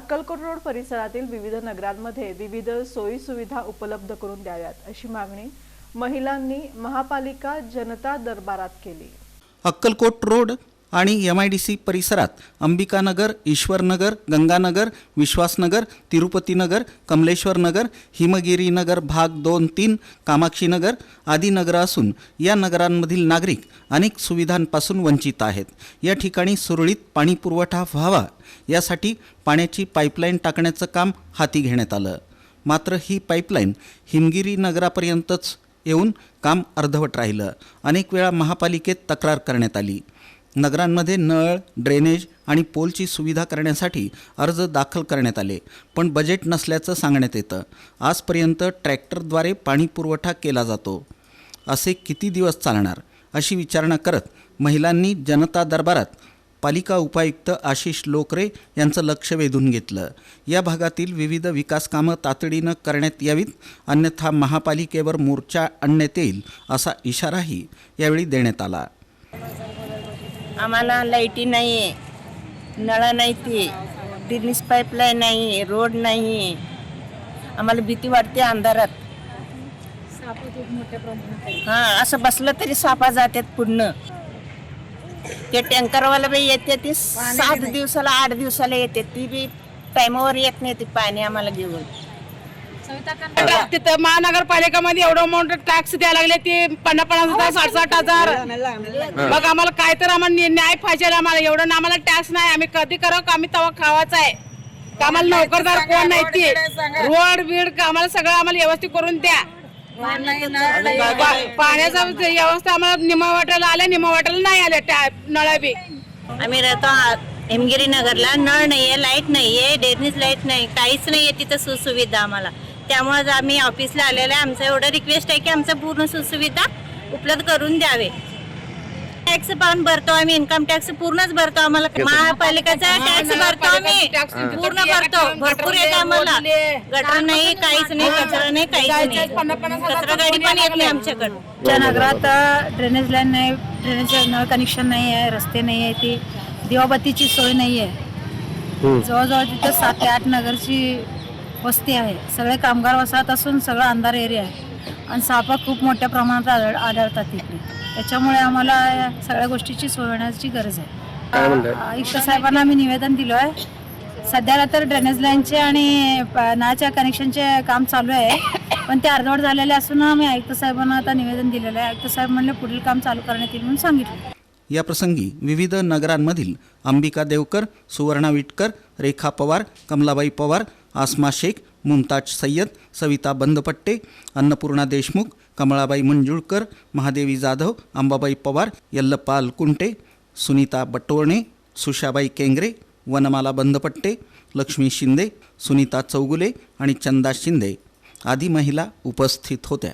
Akkalkot road परिसरातील विविध नगरांमध्ये विविध सोयी सुविधा उपलब्ध करून द्याव्यात अशी मागणी महिलांनी महापालिका जनता दरबारात केली. अक्कलकोट रोड आणि एम आय डी सी परिसरात अंबिकानगर ईश्वरनगर गंगानगर विश्वासनगर तिरुपतीनगर कमलेश्वरनगर हिमगिरीनगर भाग दोन तीन कामाक्षीनगर आदी नगरं असून या नगरांमधील नागरिक अनेक सुविधांपासून वंचित आहेत. या ठिकाणी सुरळीत पाणीपुरवठा व्हावा यासाठी पाण्याची पाईपलाईन टाकण्याचं काम हाती घेण्यात आलं. मात्र ही पाईपलाईन हिमगिरी नगरापर्यंतच येऊन काम अर्धवट राहिलं. अनेक वेळा महापालिकेत तक्रार करण्यात आली. नगरांमध्ये नळ ड्रेनेज आणि पोलची सुविधा करण्यासाठी अर्ज दाखल करण्यात आले पण बजेट नसल्याचं सांगण्यात येतं. आजपर्यंत ट्रॅक्टरद्वारे पाणी पुरवठा केला जातो. असे किती दिवस चालणार? अशी विचारणा करत महिलांनी जनता दरबारात पालिका उपायुक्त आशिष लोकरे यांचं लक्ष वेधून घेतलं. या भागातील विविध विकासकामं तातडीनं करण्यात यावीत अन्यथा महापालिकेवर मोर्चा आणण्यात येईल असा इशाराही यावेळी देण्यात आला. आम्हाला लाईटी नाही आहे नळं नाही ती ड्रेनेज पाईपलाईन नाही रोड नाही. आम्हाला भीती वाटते अंधारात. हा असं बसलं तरी सापा जातात पूर्ण. ते टँकरवाला बी येते ती सात दिवसाला आठ दिवसाला येते. ती बी टायमावर येत नाही ती पाणी आम्हाला घेऊन. तिथं महानगरपालिकामध्ये एवढं अमाऊंट टॅक्स द्यायला लागले ते पन्नास पन्नास हजार साठ साठ हजार. मग आम्हाला काय तर आम्हाला न्या- न्याय पाहिजे आम्हाला. एवढं ना आम्हाला टॅक्स नाही. आम्ही कधी करावं का आम्ही तवा खावाचा आहे. आम्हाला नोकरदार कोण नाही ते? रोड बीड का आम्हाला सगळं आम्हाला व्यवस्थित करून द्या. पाण्याचा व्यवस्था आम्हाला निमा वाटायला आल्या निमा वाटायला नाही आल्या त्या नळ्या बी. आम्ही राहतो हेमगिरी नगरला. नळ नाहीये लाइट नाहीये ड्रेनेज लाइट नाही काहीच नाहीये तिथं सुसुविधा आम्हाला. त्यामुळे आम्ही ऑफिसला आलेलं आहे. आमचं एवढं रिक्वेस्ट आहे की आमचं पूर्ण सुसुविधा उपलब्ध करून द्यावे. टॅक्स पण भरतो आम्ही इन्कम टॅक्स पूर्णच भरतो आम्हाला. महापालिकेचा टॅक्स भरतो आम्ही. पूर्ण भरतो. भरपूर येतो आम्हाला. गटर नाही काहीच नाही कचरा नाही काहीच नाही. कचरा गाडी पण येत नाही आमच्याकडे. आमच्या नगरात ड्रेनेज लाईन नाही ड्रेनेज नळ कनेक्शन नाही आहे रस्ते नाही आहे ती दिवाबत्तीची सोय नाही आहे. जवळजवळ तिथं सात ते आठ नगरची वस्ती आहे. सगळे कामगार वसाहत असून सगळं अंधार एरिया आहे. आणि सापा खूप मोठ्या प्रमाणात आढळ आढळतात तिकडे. त्याच्यामुळे आम्हाला या सगळ्या गोष्टीची सोय होण्याची गरज आहे. आयुक्त साहेबांना आम्ही निवेदन दिलो आहे. सध्याला तर ड्रेनेज लाईनचे आणि प- नळाच्या कनेक्शनचे काम चालू आहे. पण ते अर्धवट झालेले असून आम्ही आयुक्त साहेबांना आता निवेदन दिलेलं आहे. आयुक्त साहेब म्हणले पुढील काम चालू करण्यात येईल म्हणून सांगितलं. या प्रसंगी विविध नगरांमधील अंबिका देवकर सुवर्णा विटकर रेखा पवार कमलाबाई पवार आसमा शेख मुमताज सय्यद सविता बंदपट्टे अन्नपूर्णा देशमुख कमळाबाई मंजुळकर महादेवी जाधव अंबाबाई पवार यल्लप्पा कुंटे सुनीता बटोरणे सुशाबाई केंगरे वनमाला बंदपट्टे लक्ष्मी शिंदे सुनीता चौगुले आणि चंदा शिंदे आदी महिला उपस्थित होत्या.